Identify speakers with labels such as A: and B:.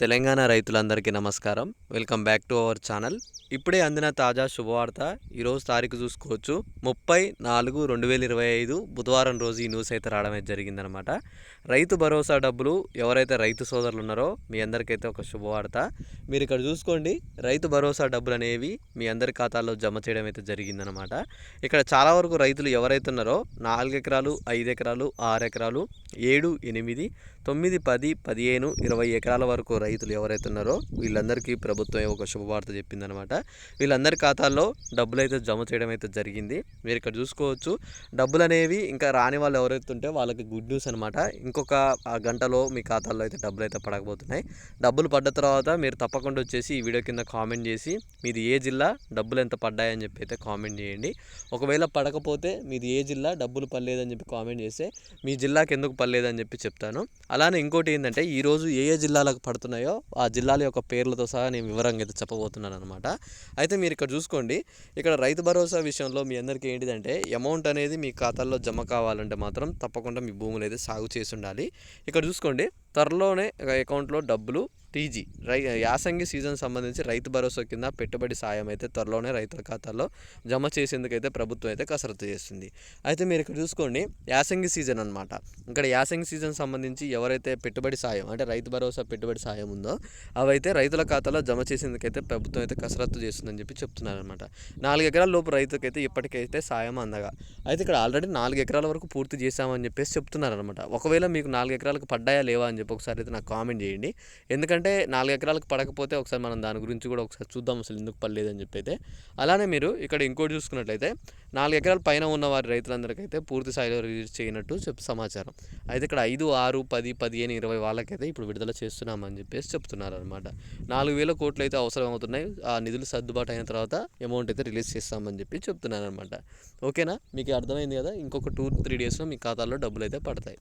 A: తెలంగాణ రైతులందరికీ నమస్కారం. Welcome back to our channel. ఇప్పుడే అందిన తాజా శుభవార్త ఈరోజు తారీఖు చూసుకోవచ్చు. ముప్పై నాలుగు రెండు వేల ఇరవై ఐదు బుధవారం రోజు ఈ న్యూస్ అయితే రావడం అయితే జరిగిందనమాట రైతు భరోసా డబ్బులు ఎవరైతే రైతు సోదరులు ఉన్నారో మీ అందరికైతే ఒక శుభవార్త. మీరు ఇక్కడ చూసుకోండి. రైతు భరోసా డబ్బులు అనేవి మీ అందరి ఖాతాల్లో జమ చేయడం అయితే జరిగిందనమాట ఇక్కడ చాలా వరకు రైతులు ఎవరైతే ఉన్నారో నాలుగు ఎకరాలు ఐదు ఎకరాలు ఆరు ఎకరాలు ఏడు ఎనిమిది తొమ్మిది పది పదిహేను ఇరవై ఎకరాల వరకు రైతులు ఎవరైతే ఉన్నారో వీళ్ళందరికీ ప్రభుత్వం ఒక శుభవార్త చెప్పిందనమాట వీళ్ళందరి ఖాతాల్లో డబ్బులు అయితే జమ చేయడం అయితే జరిగింది. మీరు ఇక్కడ చూసుకోవచ్చు డబ్బులు అనేవి ఇంకా రాని వాళ్ళు ఎవరైతే ఉంటే వాళ్ళకి గుడ్ న్యూస్ అనమాట ఇంకొక ఆ గంటలో మీ ఖాతాల్లో అయితే డబ్బులు అయితే పడకపోతున్నాయి. డబ్బులు పడ్డ తర్వాత మీరు తప్పకుండా వచ్చేసి ఈ వీడియో కింద కామెంట్ చేసి మీది ఏ జిల్లా డబ్బులు ఎంత పడ్డాయని చెప్పి అయితే కామెంట్ చేయండి. ఒకవేళ పడకపోతే మీది ఏ జిల్లా డబ్బులు పడలేదని చెప్పి కామెంట్ చేస్తే మీ జిల్లాకి ఎందుకు పడలేదని చెప్పి చెప్తాను. అలానే ఇంకోటి ఏంటంటే ఈరోజు ఏ ఏ జిల్లాలకు పడుతున్నాయో ఆ జిల్లాల యొక్క పేర్లతో సహా నేను వివరంగా అయితే చెప్పబోతున్నాను అనమాట అయితే మీరు ఇక్కడ చూసుకోండి ఇక్కడ రైతు భరోసా విషయంలో మీ అందరికీ ఏంటిదంటే అమౌంట్ అనేది మీ ఖాతాల్లో జమ కావాలంటే మాత్రం తప్పకుండా మీ భూములు అయితే సాగు చేసి ఉండాలి. ఇక్కడ చూసుకోండి త్వరలోనే అకౌంట్లో డబ్బులు టీజీ. రై యాసంగి సీజన్ సంబంధించి రైతు భరోసా కింద పెట్టుబడి సాయం అయితే త్వరలోనే రైతుల ఖాతాల్లో జమ చేసేందుకైతే ప్రభుత్వం అయితే కసరత్తు చేస్తుంది. అయితే మీరు ఇక్కడ చూసుకోండి యాసంగి సీజన్ అనమాట ఇక్కడ యాసంగి సీజన్ సంబంధించి ఎవరైతే పెట్టుబడి సాయం అంటే రైతు భరోసా పెట్టుబడి సాయం ఉందో అవైతే రైతుల ఖాతాలో జమ చేసేందుకైతే ప్రభుత్వం అయితే కసరత్తు చేస్తుందని చెప్పి చెప్తున్నారు అనమాట నాలుగు ఎకరాల లోపు రైతుకైతే ఇప్పటికైతే సాయం అందగా. అయితే ఇక్కడ ఆల్రెడీ నాలుగు ఎకరాల వరకు పూర్తి చేశామని చెప్పేసి చెప్తున్నారు అనమాట ఒకవేళ మీకు నాలుగు ఎకరాలకు పడ్డాయా లేవా అని చెప్పి ఒకసారి అయితే నాకు కామెంట్ చేయండి. ఎందుకంటే అంటే నాలుగు ఎకరాలకు పడకపోతే ఒకసారి మనం దాని గురించి కూడా ఒకసారి చూద్దాం అసలు ఎందుకు పడలేదని చెప్పి అయితే అలానే మీరు ఇక్కడ ఇంకోటి చూసుకున్నట్లయితే నాలుగు ఎకరాల పైన ఉన్న వారి రైతులందరికైతే పూర్తి స్థాయిలో రిలీజ్ చేయనట్టు చెప్పి సమాచారం. అయితే ఇక్కడ ఐదు ఆరు పది పదిహేను ఇరవై వాళ్ళకైతే ఇప్పుడు విడుదల చేస్తున్నామని చెప్పేసి చెప్తున్నారు అనమాట నాలుగు వేల కోట్లు అయితే అవసరం అవుతున్నాయి ఆ నిధులు సర్దుబాటు అయిన తర్వాత అమౌంట్ అయితే రిలీజ్ చేస్తామని చెప్పి చెప్తున్నారు అనమాట ఓకేనా? మీకు అర్థమైంది కదా? ఇంకొక టూ త్రీ డేస్లో మీ ఖాతాలో డబ్బులు అయితే పడతాయి.